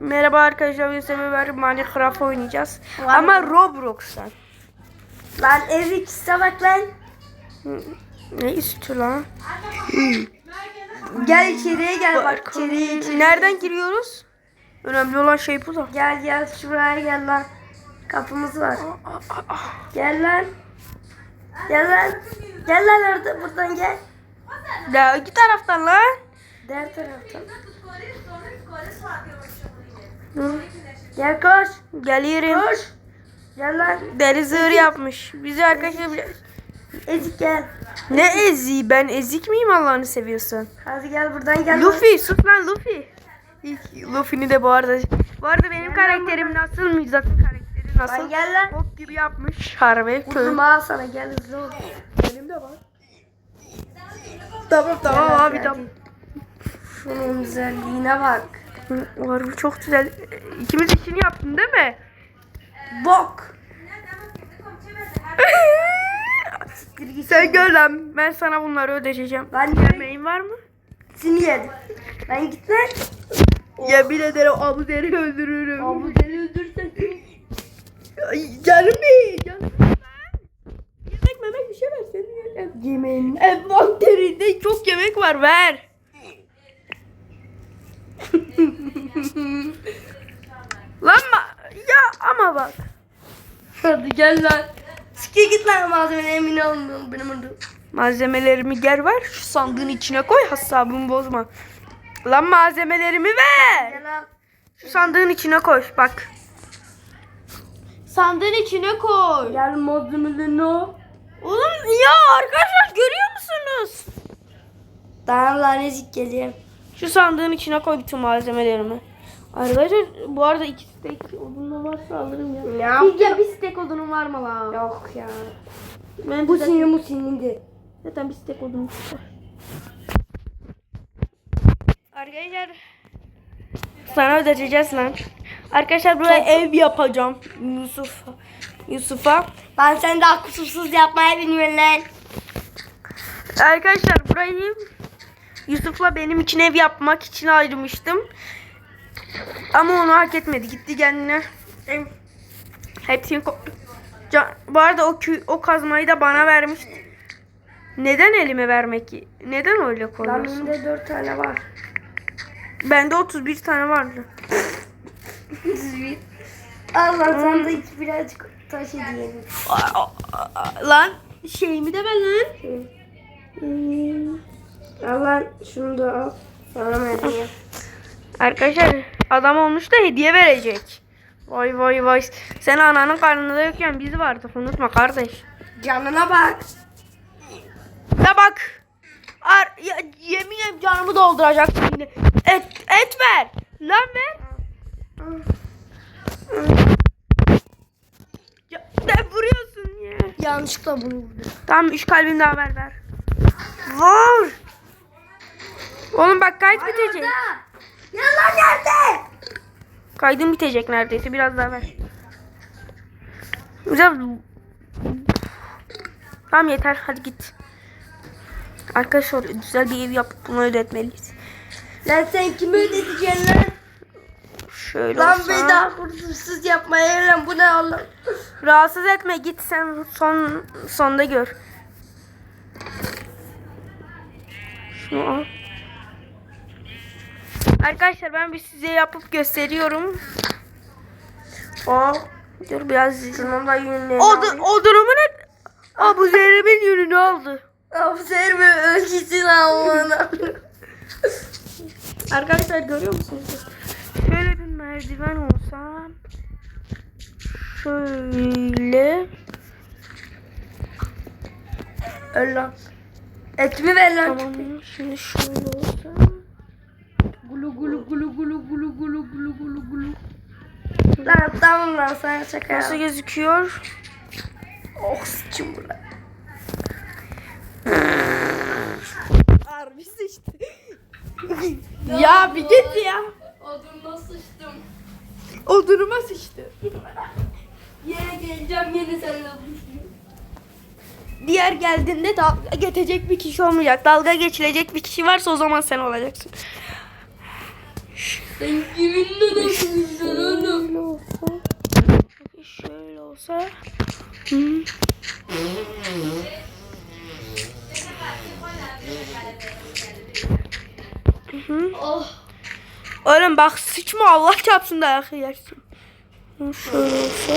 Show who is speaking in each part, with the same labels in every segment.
Speaker 1: Merhaba arkadaşlar bugün seninle beraber Minecraft oynayacağız.
Speaker 2: Var
Speaker 1: Ama? Roblox'tan.
Speaker 2: Lan evi bak lan.
Speaker 1: Ne istiyor lan?
Speaker 2: Gel içeriye gel bak içeriye içeriye.
Speaker 1: Nereden giriyoruz? Önemli olan şey bu da.
Speaker 2: Gel gel şuraya gel lan. Kapımız var. Gel lan. Gel lan. Gel lan orada buradan gel.
Speaker 1: Ya iki taraftan lan.
Speaker 2: Diğer taraftan. Gel koş.
Speaker 1: Geliyorum.
Speaker 2: Koş. Gel lan.
Speaker 1: Deri zırh yapmış. Bizi arkadaşlar bile...
Speaker 2: Ezik gel.
Speaker 1: Ne ezi? Ben ezik miyim Allah'ını seviyorsan?
Speaker 2: Hadi gel buradan gel.
Speaker 1: Luffy sus lan Luffy. İlk Luffy'ni de bu arada. Bu arada benim karakterim nasıl Mirza'nın karakteri nasıl?
Speaker 2: gel lan.
Speaker 1: Bok gibi yapmış harbi.
Speaker 2: Kızım al sana gel hızlı ol.
Speaker 1: Benim de var. Tamam tamam
Speaker 2: Gel,
Speaker 1: abi tamam.
Speaker 2: Şunun güzelliğine bak.
Speaker 1: Var bu çok güzel. İkimiz işini yaptın değil mi?
Speaker 2: Bok.
Speaker 1: Sen gör lan. Ben sana bunları ödeyeceğim.
Speaker 2: Lan
Speaker 1: Yemeğin var mı?
Speaker 2: Seni yedim. Lan git lan.
Speaker 1: Yemin ederim Abu Der'i öldürürüm.
Speaker 2: Abu deli öldürsen
Speaker 1: canım benim. Canım. Yemek memek bir şey ver. Senin
Speaker 2: yemeğin.
Speaker 1: envanterinde çok yemek var. Ver. Lan ya ama bak.
Speaker 2: Hadi gel lan. Sike git lan malzemene emin olmuyorum benim orada.
Speaker 1: Malzemelerimi gel ver. Şu sandığın içine koy. Hesabımı bozma. Lan malzemelerimi ver.
Speaker 2: Gel al.
Speaker 1: Şu sandığın içine koy. Bak. Sandığın içine koy.
Speaker 2: Gel malzemelerini o.
Speaker 1: Oğlum ya arkadaşlar görüyor musunuz?
Speaker 2: Tamam lan ezik geliyor.
Speaker 1: Şu sandığın içine koy bütün malzemelerimi. Arkadaşlar bu arada iki stek odunum varsa alırım ya.
Speaker 2: Ne yaptın?
Speaker 1: Ya bir stek odunum var mı lan?
Speaker 2: Yok ya.
Speaker 1: Ben
Speaker 2: Bu
Speaker 1: zaten,
Speaker 2: senin bu senindi.
Speaker 1: zaten bir stek odunum var. Arkadaşlar sana ödeteceğiz lan. Arkadaşlar buraya ev yapacağım. Yusuf Yusuf'a.
Speaker 2: Ben seni daha kusursuz yapmaya bilmiyorum lan.
Speaker 1: Arkadaşlar burayı Yusuf'la benim için ev yapmak için ayırmıştım. Ama onu hak etmedi. Gitti kendine. ev- Hepsini Can- Bu arada o kü- o kazmayı da bana vermişti. Neden elime vermek? Neden öyle koyuyorsun?
Speaker 2: bende dört tane var.
Speaker 1: Bende 31 tane vardı.
Speaker 2: Allah sana da iki birazcık taş hediyelim.
Speaker 1: Lan şeyimi de ver lan.
Speaker 2: Al lan şunu da al. Sana hediye.
Speaker 1: Arkadaşlar adam olmuş da hediye verecek. Vay vay vay. Sen ananın karnında yokken biz vardık unutma kardeş.
Speaker 2: Canına bak.
Speaker 1: Ya bak. Ar ya, yemin ederim canımı dolduracak yine. Et, et ver. Lan ver. Ya, ne vuruyorsun ya?
Speaker 2: Yanlışlıkla bunu vurdum.
Speaker 1: Tamam üç kalbim daha ver ver. Vur. Oğlum bak kayıt bitecek.
Speaker 2: Ya lan nerede?
Speaker 1: Kaydın bitecek neredeyse. Biraz daha ver. Güzel. Tamam yeter. Hadi git. Arkadaşlar güzel bir ev yapıp bunu ödetmeliyiz.
Speaker 2: Lan sen kimi ödeteceksin lan?
Speaker 1: Şöyle
Speaker 2: Lan
Speaker 1: olsa-
Speaker 2: beni daha kusursuz yapmaya lan bu ne Allah.
Speaker 1: Rahatsız etme. Git sen son sonda gör. Şunu al. Arkadaşlar ben bir size yapıp gösteriyorum. O dur biraz
Speaker 2: Şunun da yünlerini
Speaker 1: O odunumu ne? Aa bu zehrimin yününü aldı.
Speaker 2: Aferin mi ölçüsün Allah'ına.
Speaker 1: Arkadaşlar görüyor musunuz? Şöyle bir merdiven olsa şöyle
Speaker 2: Öl lan. Etimi ver lan.
Speaker 1: tamam şimdi şöyle olsa
Speaker 2: Gulu gulu gulu gulu gulu gulu gulu gulu gulu. Lan tamam lan sana şaka
Speaker 1: nasıl gözüküyor?
Speaker 2: Oh sıçım buraya.
Speaker 1: Harbi sıçtı. ya bir git ya.
Speaker 2: Odunla sıçtım.
Speaker 1: Odunuma sıçtı.
Speaker 2: Yine geleceğim yine seninle buluşacağım.
Speaker 1: Diğer geldiğinde dalga geçecek bir kişi olmayacak. Dalga geçilecek bir kişi varsa o zaman sen olacaksın.
Speaker 2: Sen kiminle nasıl yüzden oğlum?
Speaker 1: olsa. Şöyle olsa. Hı. Hı.
Speaker 2: Oh.
Speaker 1: Oğlum bak sıçma Allah çarpsın da ayak yersin. Şöyle olsa.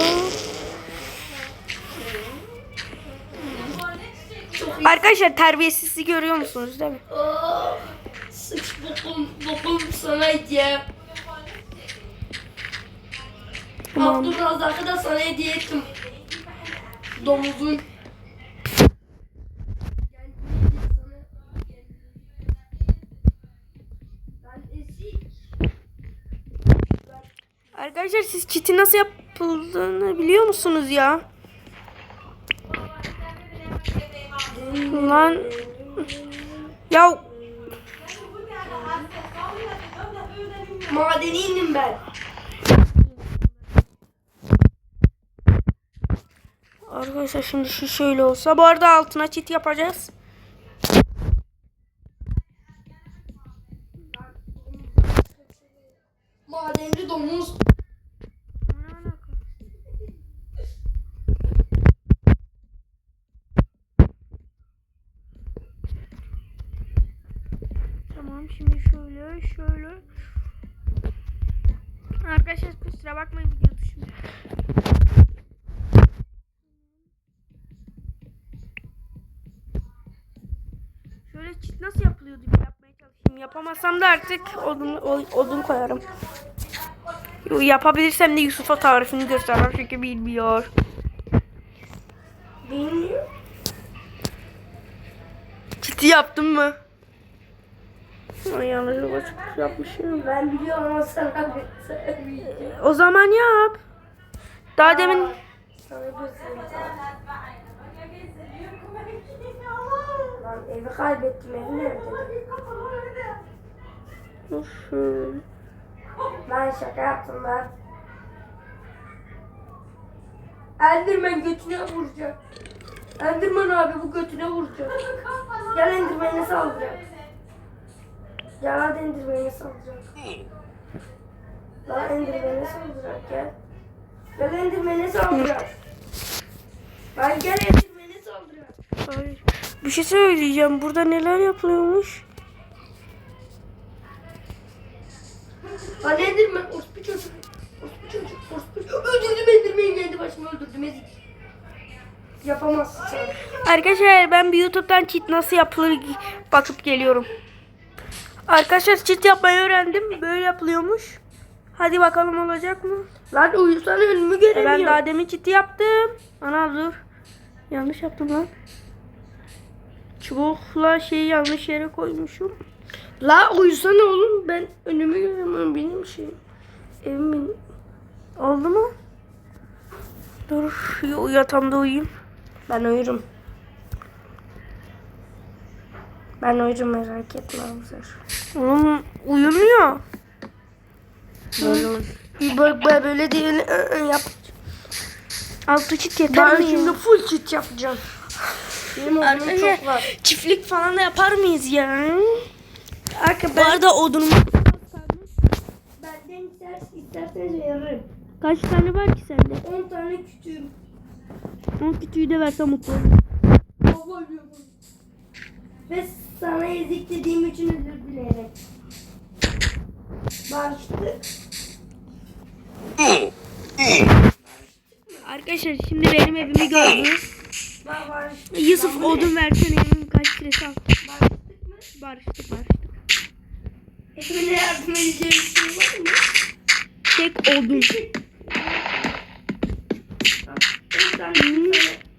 Speaker 1: Arkadaşlar terbiyesizliği görüyor musunuz değil mi?
Speaker 2: Oh. Sıç bokum, bokum sana hediye.
Speaker 1: Tamam.
Speaker 2: Abdülrazak'ı da sana hediye ettim. Domuzun.
Speaker 1: Arkadaşlar siz çiti nasıl yapıldığını biliyor musunuz ya? Lan ya
Speaker 2: Madeni indim ben.
Speaker 1: arkadaşlar şimdi şu şöyle olsa bu arada altına çit yapacağız.
Speaker 2: Madenci domuz.
Speaker 1: Tamam şimdi şöyle şöyle. Arkadaşlar kusura bakmayın video dışında. Şöyle çit nasıl yapılıyordu bir yapmaya çalışayım. Yapamazsam da artık odun, odun koyarım. Yapabilirsem de Yusuf'a tarifini göstermem çünkü bilmiyor.
Speaker 2: Bilmiyorum.
Speaker 1: Çiti yaptın mı? Ay yanlışlıkla çok yapmışım.
Speaker 2: Ben biliyorum ama sana.
Speaker 1: O zaman yap. Daha demin
Speaker 2: Sana Lan evi kaybettim. Evi nerede?
Speaker 1: Şöyle.
Speaker 2: Ben şaka yaptım ben. Enderman götüne vuracak. Enderman abi bu götüne vuracak. Gel Enderman'e saldıracak. Gel hadi Enderman'e saldıracak. Lan Enderman'e saldıracak gel. Gel Enderman'e saldıracak. Lan gel Enderman'e saldıracak.
Speaker 1: Hayır. Bir şey söyleyeceğim. Burada neler yapılıyormuş?
Speaker 2: Lan Enderman orospu çocuk. Orospu çocuk. Orospu. Öldürdüm Enderman'i kendi başıma öldürdüm ezik. Yapamazsın.
Speaker 1: Arkadaşlar ben bir YouTube'dan cheat nasıl yapılır bakıp geliyorum. Arkadaşlar cheat yapmayı öğrendim. Böyle yapılıyormuş. Hadi bakalım olacak mı?
Speaker 2: Lan uyusana önümü
Speaker 1: E
Speaker 2: göremiyorum.
Speaker 1: ben daha demin cheat'i yaptım. Ana dur. Yanlış yaptım lan. Çubukla şeyi yanlış yere koymuşum.
Speaker 2: La uyusana oğlum ben önümü göremiyorum benim şey. Evim benim.
Speaker 1: Oldu mu? Dur şu yatağımda uyuyayım.
Speaker 2: Ben uyurum. Ben uyurum merak etme Hamzer.
Speaker 1: Oğlum uyumuyor.
Speaker 2: Böyle ben böyle değil yap.
Speaker 1: Altı çit yeter
Speaker 2: Ben
Speaker 1: mi
Speaker 2: şimdi
Speaker 1: ya?
Speaker 2: full çit yapacağım. Benim odunum çok var.
Speaker 1: çiftlik falan da yapar mıyız ya?
Speaker 2: Arka
Speaker 1: Bu arada odunum
Speaker 2: Benden ister, isterseniz veririm.
Speaker 1: kaç tane var ki sende?
Speaker 2: 10 tane kütüğüm.
Speaker 1: 10 kütüğü de versem mutlu olurum.
Speaker 2: Baba. Ve sana ezik dediğim için özür dileyerek. Barıştık.
Speaker 1: Arkadaşlar şimdi benim evimi gördünüz.
Speaker 2: Bak barıştık.
Speaker 1: Yusuf
Speaker 2: bu ne?
Speaker 1: odun versene evim kaç lirası al.
Speaker 2: Barıştık mı?
Speaker 1: Barıştık barıştık.
Speaker 2: Evine yardım edeceğim şey var mı?
Speaker 1: Tek odun.
Speaker 2: Tane.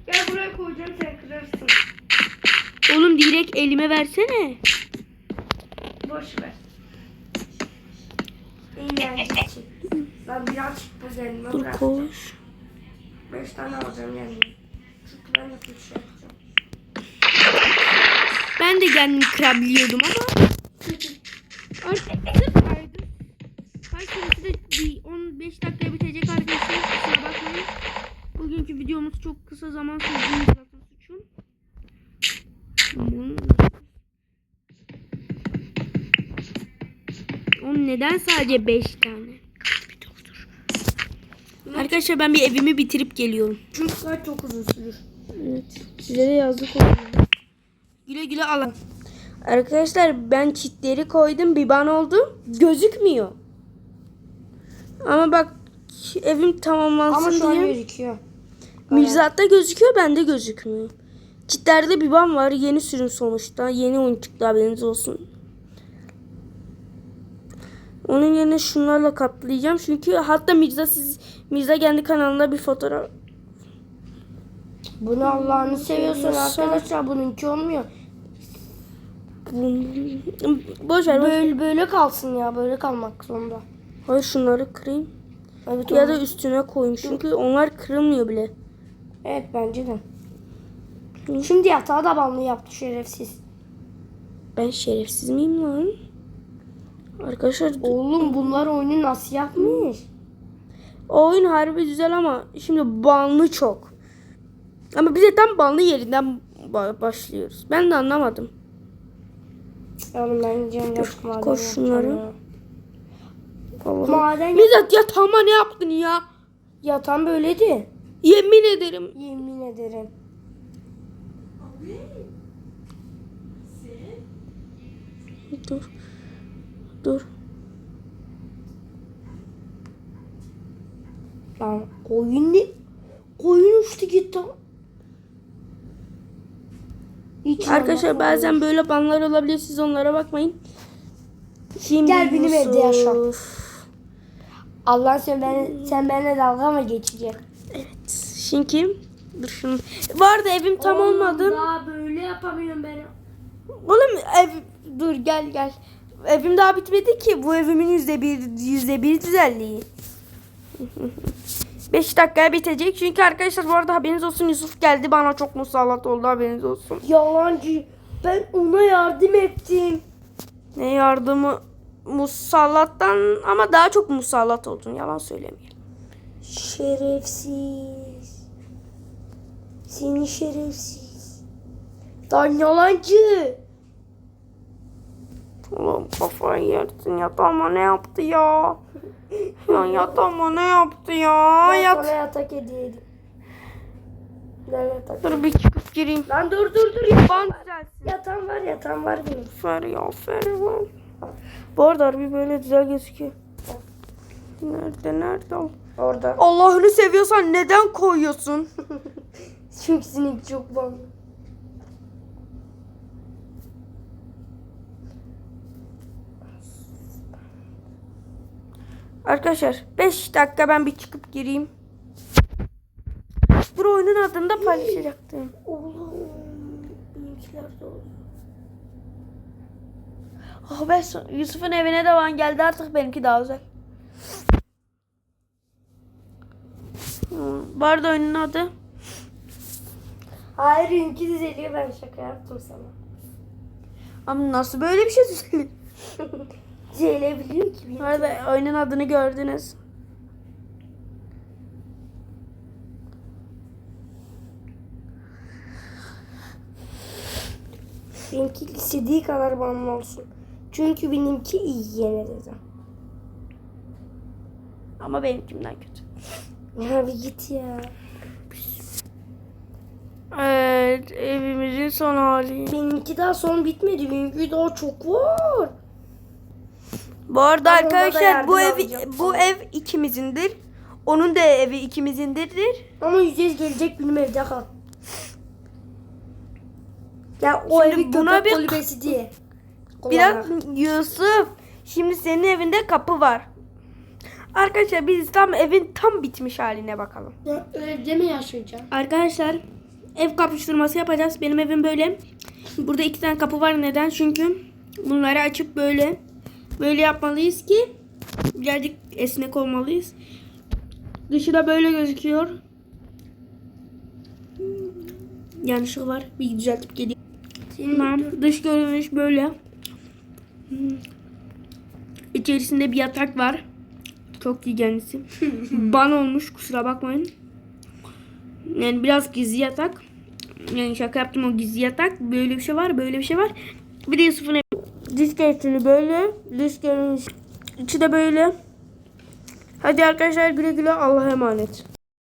Speaker 2: Gel buraya koyacağım sen kırarsın.
Speaker 1: Oğlum direkt elime versene.
Speaker 2: Boş ver. Eğlenceli çektim. Lan biraz çıktı üzerime
Speaker 1: Dur koş.
Speaker 2: Beş tane alacağım yani. Ben de bir şey
Speaker 1: ama. Artık sırf Kaç süresi de bir 15 dakikaya bitecek arkadaşlar. Kusura bakmayın. Bugünkü videomuz çok kısa zaman sürdüğünü zaten suçum. Oğlum neden sadece 5 tane? Arkadaşlar ben bir evimi bitirip geliyorum.
Speaker 2: Çünkü çok uzun sürür.
Speaker 1: Evet. Size de yazdık oldu. Güle güle alın. Arkadaşlar ben çitleri koydum. Bir ban oldu. Gözükmüyor. Ama bak evim tamamlansın
Speaker 2: Ama şu an
Speaker 1: diye.
Speaker 2: gözüküyor.
Speaker 1: Mirzat'ta gözüküyor bende gözükmüyor. Çitlerde bir ban var. Yeni sürüm sonuçta. Yeni oyun çıktı haberiniz olsun. Onun yerine şunlarla kaplayacağım. Çünkü hatta Mirza siz Mirza kendi kanalında bir fotoğraf
Speaker 2: Bunu Allah'ını seviyorsun arkadaşlar. Bununki olmuyor.
Speaker 1: boş ver.
Speaker 2: Böyle böyle kalsın ya. Böyle kalmak zorunda.
Speaker 1: Hayır şunları kırayım.
Speaker 2: Evet,
Speaker 1: Ya da üstüne koyayım. Çünkü onlar kırılmıyor bile.
Speaker 2: Evet bence de. Şimdi yatağı da banlı yaptı şerefsiz.
Speaker 1: Ben şerefsiz miyim lan? Arkadaşlar
Speaker 2: Oğlum bunlar oyunu nasıl yapmış?
Speaker 1: o oyun harbi güzel ama şimdi banlı çok. Ama bize tam banlı yerinden ba- başlıyoruz. Ben de anlamadım.
Speaker 2: Oğlum ben gideceğim yatak maden
Speaker 1: koş şunları.
Speaker 2: Maden
Speaker 1: Mirzat ya tamam ne yaptın ya?
Speaker 2: yatan böyleydi.
Speaker 1: Yemin ederim.
Speaker 2: Yemin ederim.
Speaker 1: Dur. Dur.
Speaker 2: Lan koyun ne? Koyun uçtu gitti. Hiç
Speaker 1: Arkadaşlar bazen böyle banlar olabilir. Siz onlara bakmayın. Şimdi
Speaker 2: Gel benim evde yaşa.
Speaker 1: Yusuf.
Speaker 2: Allah sen ben sen benimle dalga mı geçeceksin?
Speaker 1: Evet. Şimdi dur şunu. Vardı evim tam olmadı.
Speaker 2: Daha böyle yapamıyorum ben.
Speaker 1: Oğlum ev dur gel gel. Evim daha bitmedi ki. Bu evimin yüzde bir yüzde bir güzelliği. 5 dakikaya bitecek. Çünkü arkadaşlar bu arada haberiniz olsun Yusuf geldi bana çok musallat oldu haberiniz olsun.
Speaker 2: Yalancı. Ben ona yardım ettim.
Speaker 1: Ne yardımı musallattan ama daha çok musallat oldun yalan söylemeyelim.
Speaker 2: Şerefsiz. Seni şerefsiz. Lan yalancı.
Speaker 1: Oğlum kafayı yersin yatağıma ne yaptı ya? Ya yatağıma ne yaptı ya?
Speaker 2: Ben
Speaker 1: Yat.
Speaker 2: sana yatak hediye edeyim. Gel yatak.
Speaker 1: Dur bir çıkıp gireyim.
Speaker 2: Lan dur dur dur ya.
Speaker 1: Ban düzelsin.
Speaker 2: Yatan var yatan var benim.
Speaker 1: Fer ya fer var. Bu arada harbi böyle güzel gözüküyor. Nerede nerede o?
Speaker 2: Orada.
Speaker 1: Allah'ını seviyorsan neden koyuyorsun?
Speaker 2: Çünkü sinek çok banlı.
Speaker 1: Arkadaşlar 5 dakika ben bir çıkıp gireyim. Dur oyunun adını da paylaşacaktım.
Speaker 2: Oğlum. Benimkiler de oldu.
Speaker 1: Ah be Yusuf'un evine de van geldi artık benimki daha uzak. Hmm, Bu arada oyunun adı
Speaker 2: Hayır benimki düzeliyor ben şaka yaptım sana.
Speaker 1: Ama nasıl böyle bir şey söyledi?
Speaker 2: Düzelebiliyor ki.
Speaker 1: Bu arada oyunun adını gördünüz.
Speaker 2: Benimki istediği kadar banlı olsun. Çünkü benimki iyi yine dedim.
Speaker 1: Ama benimkimden kötü.
Speaker 2: Ya bir git ya.
Speaker 1: Evet evimizin son hali.
Speaker 2: Benimki daha son bitmedi. Benimki daha çok var.
Speaker 1: Bu arada
Speaker 2: da
Speaker 1: arkadaşlar bu ev bu ev ikimizindir. Onun da evi ikimizindirdir.
Speaker 2: Ama yüzeceğiz gelecek benim evde kal. Ya o
Speaker 1: Şimdi
Speaker 2: evi
Speaker 1: buna bir-
Speaker 2: kulübesi diye.
Speaker 1: Biraz. Yusuf. Şimdi senin evinde kapı var. Arkadaşlar biz tam evin tam bitmiş haline bakalım.
Speaker 2: Ya, evde mi yaşayacağım?
Speaker 1: Arkadaşlar ev kapıştırması yapacağız. Benim evim böyle. Burada iki tane kapı var. Neden? Çünkü bunları açıp böyle böyle yapmalıyız ki birazcık esnek olmalıyız. Dışı da böyle gözüküyor. Yanlışlık var. Bir düzeltip geleyim. Tamam. Dış görünüş böyle. İçerisinde bir yatak var. Çok iyi kendisi. Ban olmuş kusura bakmayın. Yani biraz gizli yatak. Yani şaka yaptım o gizli yatak. Böyle bir şey var, böyle bir şey var. Bir de Yusuf'un Dış görünüşü böyle. Görünüş içi de böyle. Hadi arkadaşlar güle güle Allah'a emanet.